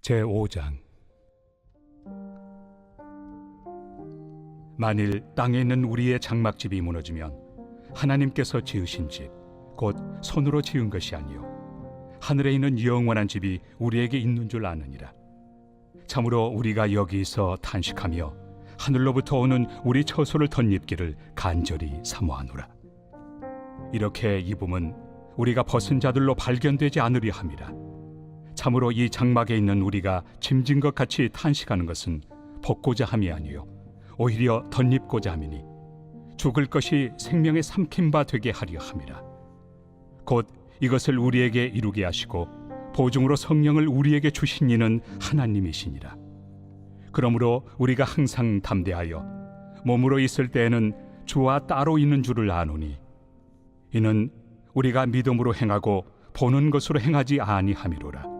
제 5장. 만일 땅에 있는 우리의 장막집이 무너지면 하나님께서 지으신 집 곧 손으로 지은 것이 아니요. 하늘에 있는 영원한 집이 우리에게 있는 줄 아느니라. 참으로 우리가 여기서 탄식하며 하늘로부터 오는 우리 처소를 덧입기를 간절히 사모하노라. 이렇게 입음은 우리가 벗은 자들로 발견되지 않으려 함이라 참으로 이 장막에 있는 우리가 짐진 것 같이 탄식하는 것은 벗고자 함이 아니요 오히려 덧입고자 함이니 죽을 것이 생명의 삼킨 바 되게 하려 함이라. 곧 이것을 우리에게 이루게 하시고 보증으로 성령을 우리에게 주신 이는 하나님이시니라. 그러므로 우리가 항상 담대하여 몸으로 있을 때에는 주와 따로 있는 줄을 아노니 이는 우리가 믿음으로 행하고 보는 것으로 행하지 아니함이로라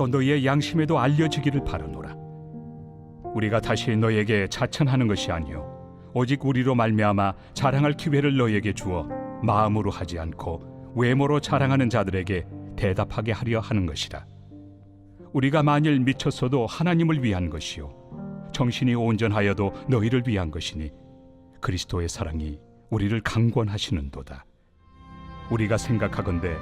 또 너희의 양심에도 알려지기를 바라노라. 우리가 다시 너에게 자천하는 것이 아니요 오직 우리로 말미암아 자랑할 기회를 너에게 주어 마음으로 하지 않고 외모로 자랑하는 자들에게 대답하게 하려 하는 것이라. 우리가 만일 미쳤어도 하나님을 위한 것이요 정신이 온전하여도 너희를 위한 것이니 그리스도의 사랑이 우리를 강권하시는도다. 우리가 생각하건대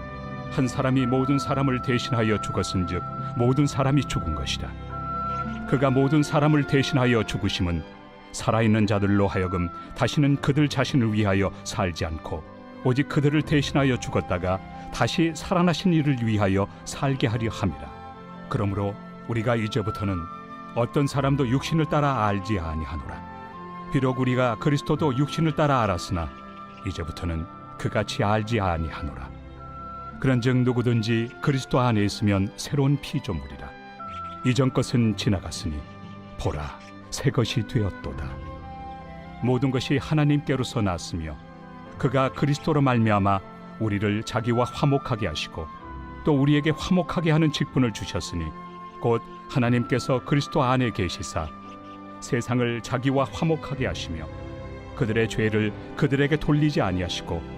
한 사람이 모든 사람을 대신하여 죽었은즉 모든 사람이 죽은 것이라. 그가 모든 사람을 대신하여 죽으심은 살아있는 자들로 하여금 다시는 그들 자신을 위하여 살지 않고 오직 그들을 대신하여 죽었다가 다시 살아나신 이를 위하여 살게 하려 함이라. 그러므로 우리가 이제부터는 어떤 사람도 육신을 따라 알지 아니하노라. 비록 우리가 그리스도도 육신을 따라 알았으나 이제부터는 그같이 알지 아니하노라. 그런즉 누구든지 그리스도 안에 있으면 새로운 피조물이라. 이전 것은 지나갔으니 보라 새 것이 되었도다. 모든 것이 하나님께로서 났으며 그가 그리스도로 말미암아 우리를 자기와 화목하게 하시고 또 우리에게 화목하게 하는 직분을 주셨으니 곧 하나님께서 그리스도 안에 계시사 세상을 자기와 화목하게 하시며 그들의 죄를 그들에게 돌리지 아니하시고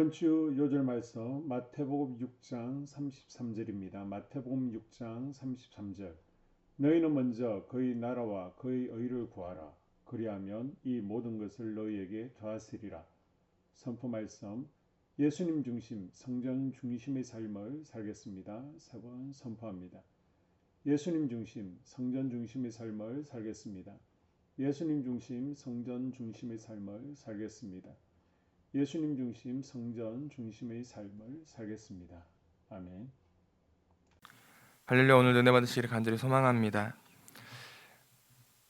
이번 주 요절 말씀 마태복음 6장 33절입니다. 마태복음 6장 33절. 너희는 먼저 그의 나라와 그의 의를 구하라. 그리하면 이 모든 것을 너희에게 더하시리라. 선포 말씀. 예수님 중심, 성전 중심의 삶을 살겠습니다. 세 번 선포합니다. 예수님 중심, 성전 중심의 삶을 살겠습니다. 예수님 중심, 성전 중심의 삶을 살겠습니다. 예수님 중심 성전 중심의 삶을 살겠습니다. 아멘. 할렐루야 오늘도 은혜 받으시기를 간절히 소망합니다.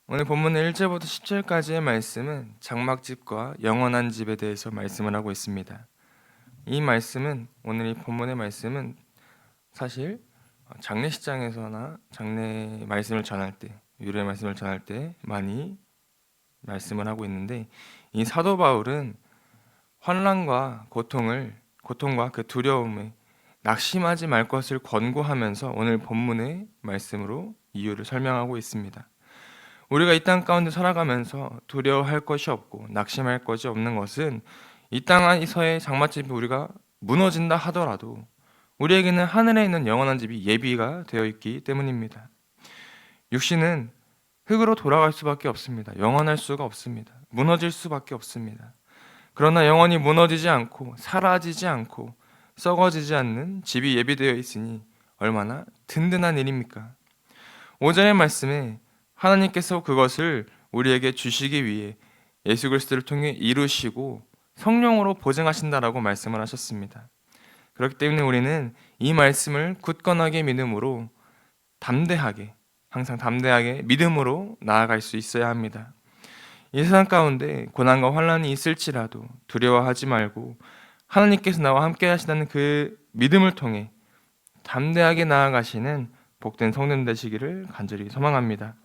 오늘 본문의 1절부터 10절까지의 말씀은 장막집과 영원한 집에 대해서 말씀을 하고 있습니다. 이 말씀은 오늘 이 본문의 말씀은 사실 장례식장에서나 장례 말씀을 전할 때 유래 말씀을 전할 때 많이 말씀을 하고 있는데 이 사도 바울은 환란과 고통을 고통과 그 두려움에 낙심하지 말 것을 권고하면서 오늘 본문의 말씀으로 이유를 설명하고 있습니다. 우리가 이 땅 가운데 살아가면서 두려워할 것이 없고 낙심할 것이 없는 것은 이 땅에서의 장막집이 우리가 무너진다 하더라도 우리에게는 하늘에 있는 영원한 집이 예비가 되어 있기 때문입니다. 육신은 흙으로 돌아갈 수밖에 없습니다. 영원할 수가 없습니다. 무너질 수밖에 없습니다. 그러나 영원히 무너지지 않고 사라지지 않고 썩어지지 않는 집이 예비되어 있으니 얼마나 든든한 일입니까? 오전의 말씀에 하나님께서 그것을 우리에게 주시기 위해 예수 그리스도를 통해 이루시고 성령으로 보증하신다라고 말씀을 하셨습니다. 그렇기 때문에 우리는 이 말씀을 굳건하게 믿음으로 담대하게 항상 담대하게 믿음으로 나아갈 수 있어야 합니다. 이 세상 가운데 고난과 환란이 있을지라도 두려워하지 말고 하나님께서 나와 함께 하시다는 그 믿음을 통해 담대하게 나아가시는 복된 성령 되시기를 간절히 소망합니다.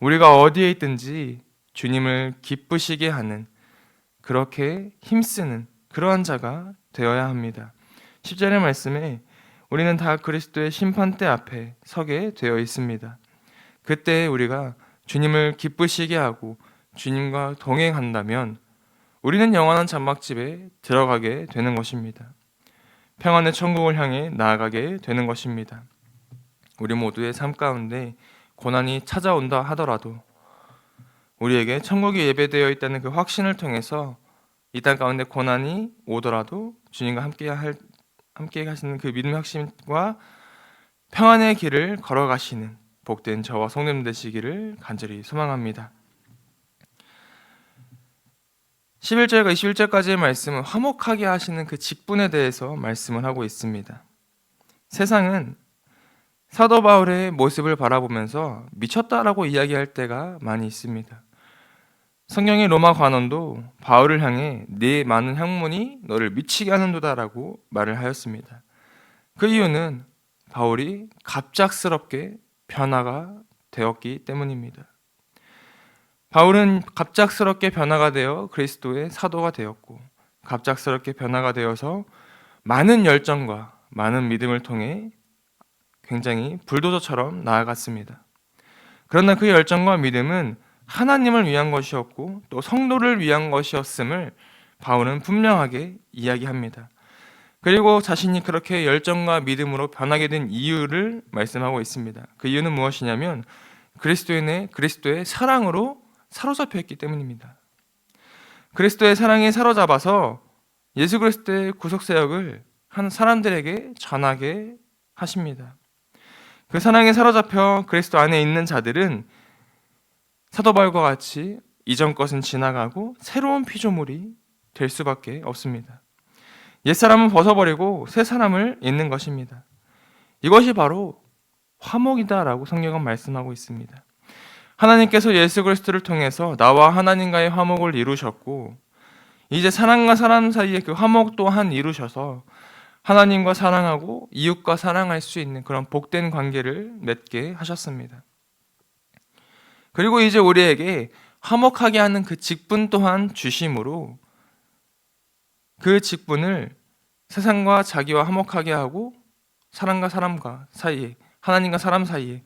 우리가 어디에 있든지 주님을 기쁘시게 하는 그렇게 힘쓰는 그러한 자가 되어야 합니다. 10절의 말씀에 우리는 다 그리스도의 심판대 앞에 서게 되어 있습니다. 그때 우리가 주님을 기쁘시게 하고 주님과 동행한다면 우리는 영원한 장막집에 들어가게 되는 것입니다. 평안의 천국을 향해 나아가게 되는 것입니다. 우리 모두의 삶 가운데 고난이 찾아온다 하더라도 우리에게 천국이 예배되어 있다는 그 확신을 통해서 이 땅 가운데 고난이 오더라도 주님과 함께 할 함께 하시는 그 믿음의 확신과 평안의 길을 걸어가시는 복된 저와 성님 되시기를 간절히 소망합니다. 11절과 21절까지의 말씀은 화목하게 하시는 그 직분에 대해서 말씀을 하고 있습니다. 세상은 사도 바울의 모습을 바라보면서 미쳤다라고 이야기할 때가 많이 있습니다. 성경의 로마 관원도 바울을 향해 네 많은 학문이 너를 미치게 하는도다라고 말을 하였습니다. 그 이유는 바울이 갑작스럽게 변화가 되었기 때문입니다. 바울은 갑작스럽게 변화가 되어 그리스도의 사도가 되었고 갑작스럽게 변화가 되어서 많은 열정과 많은 믿음을 통해 굉장히 불도저처럼 나아갔습니다. 그러나 그 열정과 믿음은 하나님을 위한 것이었고 또 성도를 위한 것이었음을 바울은 분명하게 이야기합니다. 그리고 자신이 그렇게 열정과 믿음으로 변하게 된 이유를 말씀하고 있습니다. 그 이유는 무엇이냐면 그리스도인의 그리스도의 사랑으로 사로잡혀 있기 때문입니다. 그리스도의 사랑에 사로잡아서 예수 그리스도의 구속 사역을 한 사람들에게 전하게 하십니다. 그 사랑에 사로잡혀 그리스도 안에 있는 자들은 사도 바울과 같이 이전 것은 지나가고 새로운 피조물이 될 수밖에 없습니다. 옛 사람은 벗어버리고 새 사람을 잇는 것입니다. 이것이 바로 화목이다라고 성경은 말씀하고 있습니다. 하나님께서 예수 그리스도를 통해서 나와 하나님과의 화목을 이루셨고 이제 사람과 사람 사이의 그 화목 또한 이루셔서 하나님과 사랑하고 이웃과 사랑할 수 있는 그런 복된 관계를 맺게 하셨습니다. 그리고 이제 우리에게 화목하게 하는 그 직분 또한 주심으로 그 직분을 세상과 자기와 화목하게 하고 사람과 사람과 사이에 하나님과 사람 사이에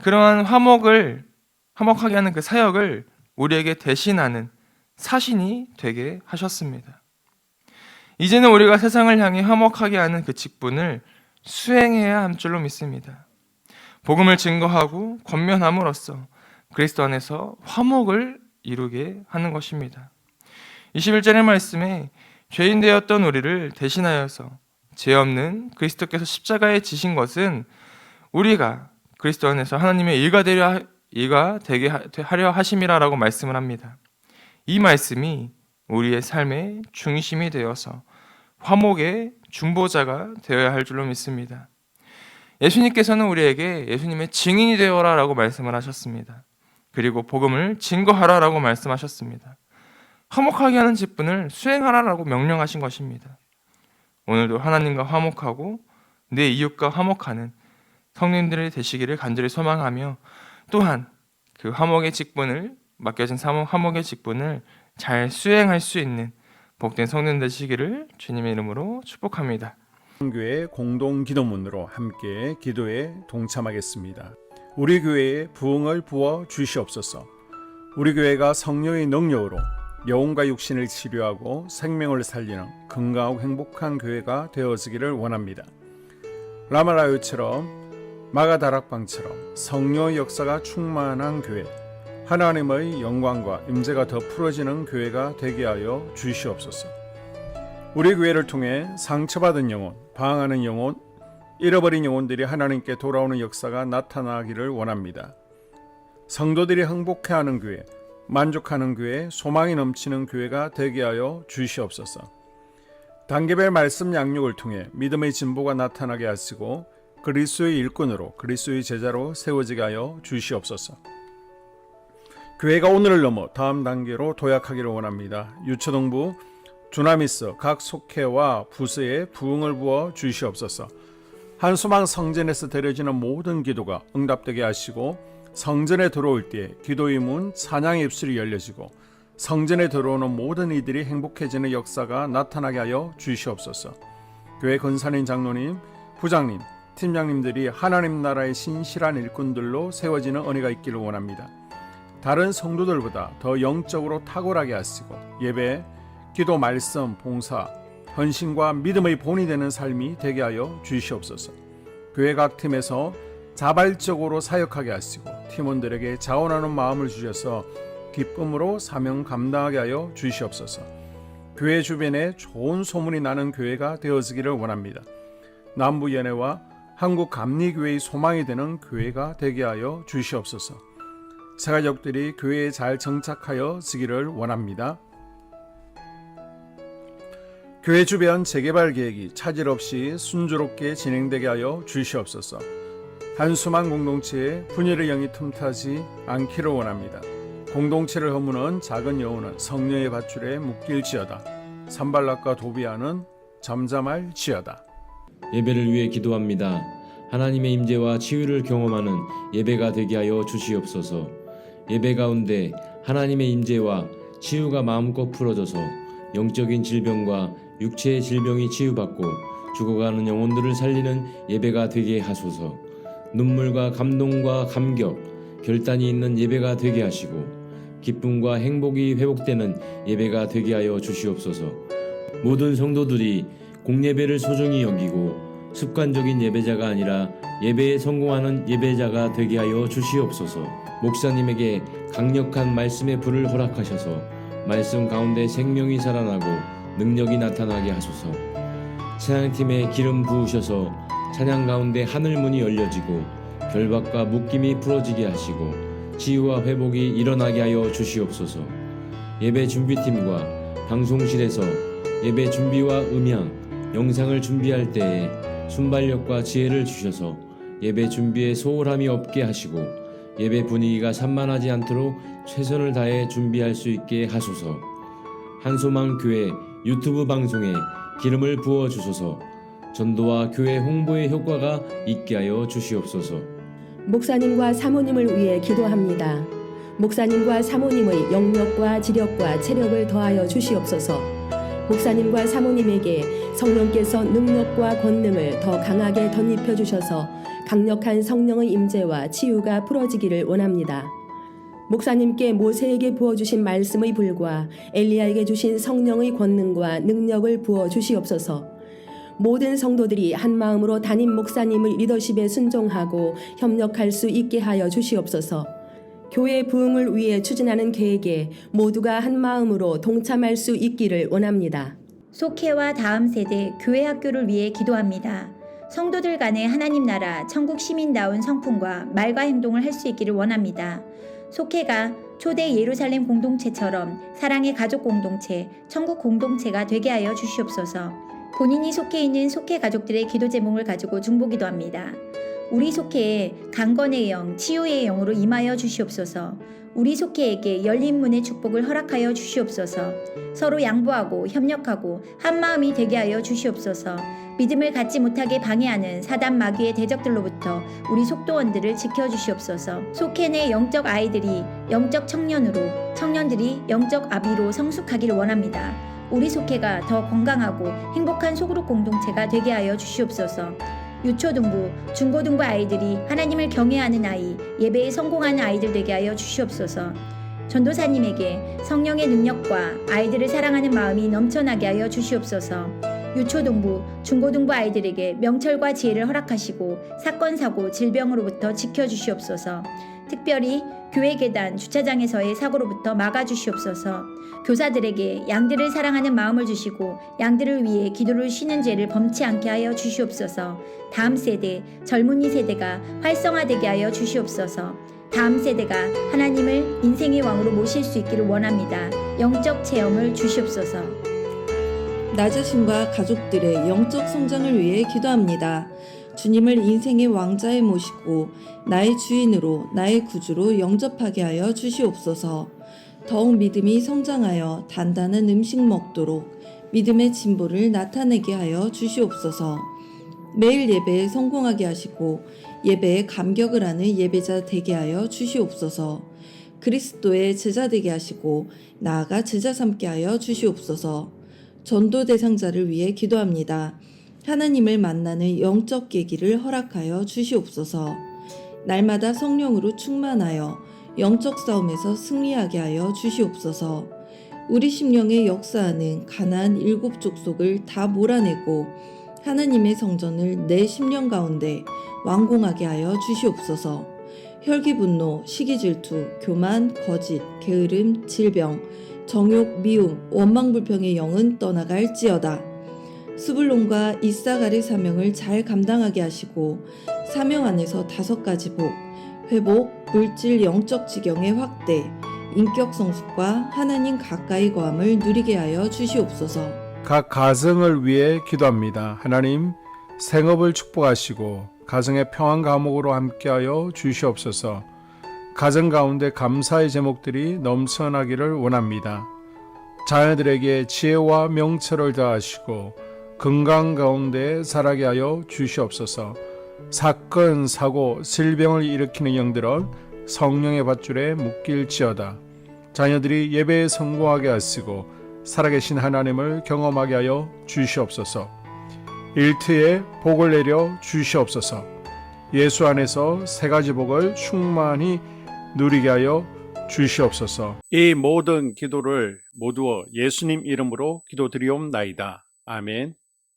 그러한 화목을 화목하게 하는 그 사역을 우리에게 대신하는 사신이 되게 하셨습니다. 이제는 우리가 세상을 향해 화목하게 하는 그 직분을 수행해야 함 줄로 믿습니다. 복음을 증거하고 권면함으로써 그리스도 안에서 화목을 이루게 하는 것입니다. 21절의 말씀에 죄인 되었던 우리를 대신하여서 죄 없는 그리스도께서 십자가에 지신 것은 우리가 그리스도 안에서 하나님의 일가 되려 일가 되게 하려 하심이라라고 말씀을 합니다. 이 말씀이 우리의 삶의 중심이 되어서 화목의 중보자가 되어야 할 줄로 믿습니다. 예수님께서는 우리에게 예수님의 증인이 되어라라고 말씀을 하셨습니다. 그리고 복음을 증거하라라고 말씀하셨습니다. 화목하게 하는 직분을 수행하라라고 명령하신 것입니다. 오늘도 하나님과 화목하고 내 이웃과 화목하는 성님들이 되시기를 간절히 소망하며 또한 그 화목의 직분을 맡겨진 화목의 직분을 잘 수행할 수 있는 복된 성령 되시기를 주님의 이름으로 축복합니다. 교회 공동 기도문으로 함께 기도에 동참하겠습니다. 우리 교회에 부흥을 부어 주시옵소서. 우리 교회가 성령의 능력으로 영혼과 육신을 치료하고 생명을 살리는 건강하고 행복한 교회가 되어지기를 원합니다. 라마라요처럼 마가다락방처럼 성령의 역사가 충만한 교회, 하나님의 영광과 임재가 더 풀어지는 교회가 되게 하여 주시옵소서. 우리 교회를 통해 상처받은 영혼, 방황하는 영혼, 잃어버린 영혼들이 하나님께 돌아오는 역사가 나타나기를 원합니다. 성도들이 행복해하는 교회, 만족하는 교회, 소망이 넘치는 교회가 되게 하여 주시옵소서. 단계별 말씀 양육을 통해 믿음의 진보가 나타나게 하시고 그리스도의 일꾼으로 그리스도의 제자로 세워지게 하여 주시옵소서. 교회가 오늘을 넘어 다음 단계로 도약하기를 원합니다. 유초동부 주나미스 각 속회와 부서에 부흥을 부어 주시옵소서. 한 소망 성전에서 드려지는 모든 기도가 응답되게 하시고 성전에 들어올 때 기도의 문 찬양의 입술이 열려지고 성전에 들어오는 모든 이들이 행복해지는 역사가 나타나게 하여 주시옵소서. 교회 권사님 장로님, 부장님, 팀장님들이 하나님 나라의 신실한 일꾼들로 세워지는 은혜가 있기를 원합니다. 다른 성도들보다 더 영적으로 탁월하게 하시고 예배, 기도, 말씀, 봉사, 헌신과 믿음의 본이 되는 삶이 되게 하여 주시옵소서. 교회 각 팀에서 자발적으로 사역하게 하시고 팀원들에게 자원하는 마음을 주셔서 기쁨으로 사명 감당하게 하여 주시옵소서. 교회 주변에 좋은 소문이 나는 교회가 되어지기를 원합니다. 남부 연회와 한국 감리교회의 소망이 되는 교회가 되게 하여 주시옵소서. 세가족들이 교회에 잘 정착하여 지기를 원합니다. 교회 주변 재개발 계획이 차질 없이 순조롭게 진행되게 하여 주시옵소서. 한수만 공동체에 분열의 영이 틈타지 않기를 원합니다. 공동체를 허무는 작은 여우는 성령의 밧줄에 묶일지어다. 산발락과 도비아는 잠잠할지어다. 예배를 위해 기도합니다. 하나님의 임재와 치유를 경험하는 예배가 되게 하여 주시옵소서. 예배 가운데 하나님의 임재와 치유가 마음껏 풀어져서 영적인 질병과 육체의 질병이 치유받고 죽어가는 영혼들을 살리는 예배가 되게 하소서. 눈물과 감동과 감격, 결단이 있는 예배가 되게 하시고 기쁨과 행복이 회복되는 예배가 되게 하여 주시옵소서. 모든 성도들이 공예배를 소중히 여기고 습관적인 예배자가 아니라 예배에 성공하는 예배자가 되게 하여 주시옵소서. 목사님에게 강력한 말씀의 불을 허락하셔서 말씀 가운데 생명이 살아나고 능력이 나타나게 하소서. 찬양팀에 기름 부으셔서 찬양 가운데 하늘 문이 열려지고 결박과 묶임이 풀어지게 하시고 치유와 회복이 일어나게 하여 주시옵소서. 예배 준비팀과 방송실에서 예배 준비와 음향, 영상을 준비할 때에 순발력과 지혜를 주셔서 예배 준비에 소홀함이 없게 하시고 예배 분위기가 산만하지 않도록 최선을 다해 준비할 수 있게 하소서. 한소망 교회 유튜브 방송에 기름을 부어 주소서. 전도와 교회 홍보의 효과가 있게 하여 주시옵소서. 목사님과 사모님을 위해 기도합니다. 목사님과 사모님의 영력과 지력과 체력을 더하여 주시옵소서. 목사님과 사모님에게 성령께서 능력과 권능을 더 강하게 덧입혀 주셔서 강력한 성령의 임재와 치유가 풀어지기를 원합니다. 목사님께 모세에게 부어 주신 말씀의 불과 엘리야에게 주신 성령의 권능과 능력을 부어 주시옵소서. 모든 성도들이 한 마음으로 담임 목사님의 리더십에 순종하고 협력할 수 있게 하여 주시옵소서. 교회 부흥을 위해 추진하는 계획에 모두가 한 마음으로 동참할 수 있기를 원합니다. 속회와 다음 세대 교회 학교를 위해 기도합니다. 성도들 간의 하나님 나라 천국 시민다운 성품과 말과 행동을 할 수 있기를 원합니다. 속회가 초대 예루살렘 공동체처럼 사랑의 가족 공동체, 천국 공동체가 되게 하여 주시옵소서. 본인이 속해 있는 속회 가족들의 기도 제목을 가지고 중보기도 합니다. 우리 속회에 강건의 영, 치유의 영으로 임하여 주시옵소서. 우리 속회에게 열린 문의 축복을 허락하여 주시옵소서. 서로 양보하고 협력하고 한 마음이 되게 하여 주시옵소서. 믿음을 갖지 못하게 방해하는 사단 마귀의 대적들로부터 우리 속도원들을 지켜 주시옵소서. 속해 내 영적 아이들이 영적 청년으로, 청년들이 영적 아비로 성숙하기를 원합니다. 우리 속회가 더 건강하고 행복한 소그룹 공동체가 되게 하여 주시옵소서. 유초등부, 중고등부 아이들이 하나님을 경외하는 아이, 예배에 성공하는 아이들 되게 하여 주시옵소서. 전도사님에게 성령의 능력과 아이들을 사랑하는 마음이 넘쳐나게 하여 주시옵소서. 유초등부, 중고등부 아이들에게 명철과 지혜를 허락하시고 사건 사고 질병으로부터 지켜 주시옵소서. 특별히 교회 계단 주차장에서의 사고로부터 막아 주시옵소서. 교사들에게 양들을 사랑하는 마음을 주시고 양들을 위해 기도를 쉬는 죄를 범치 않게 하여 주시옵소서. 다음 세대, 젊은이 세대가 활성화되게 하여 주시옵소서. 다음 세대가 하나님을 인생의 왕으로 모실 수 있기를 원합니다. 영적 체험을 주시옵소서. 나 자신과 가족들의 영적 성장을 위해 기도합니다. 주님을 인생의 왕자에 모시고 나의 주인으로 나의 구주로 영접하게 하여 주시옵소서. 더욱 믿음이 성장하여 단단한 음식 먹도록 믿음의 진보를 나타내게 하여 주시옵소서. 매일 예배에 성공하게 하시고 예배에 감격을 하는 예배자 되게 하여 주시옵소서. 그리스도의 제자 되게 하시고 나아가 제자 삼게 하여 주시옵소서. 전도 대상자를 위해 기도합니다. 하나님을 만나는 영적 계기를 허락하여 주시옵소서. 날마다 성령으로 충만하여 영적 싸움에서 승리하게 하여 주시옵소서. 우리 심령에 역사하는 가나안 일곱 족속을 다 몰아내고 하나님의 성전을 내 심령 가운데 완공하게 하여 주시옵소서. 혈기 분노, 시기 질투, 교만, 거짓, 게으름, 질병, 정욕, 미움, 원망 불평의 영은 떠나갈지어다. 스불론과 이사갈의 사명을 잘 감당하게 하시고 사명 안에서 다섯 가지 복, 회복, 물질 영적 지경의 확대, 인격 성숙과 하나님 가까이 거함을 누리게 하여 주시옵소서. 각 가정을 위해 기도합니다. 하나님 생업을 축복하시고 가정의 평안 감옥으로 함께하여 주시옵소서. 가정 가운데 감사의 제목들이 넘쳐나기를 원합니다. 자녀들에게 지혜와 명철을 더하시고 건강 가운데 살아게 하여 주시옵소서. 사건, 사고, 질병을 일으키는 영들은 성령의 밧줄에 묶일지어다. 자녀들이 예배에 성공하게 하시고 살아계신 하나님을 경험하게 하여 주시옵소서. 일트에 복을 내려 주시옵소서. 예수 안에서 세 가지 복을 충만히 누리게 하여 주시옵소서. 이 모든 기도를 모두 예수님 이름으로 기도드리옵나이다. 아멘.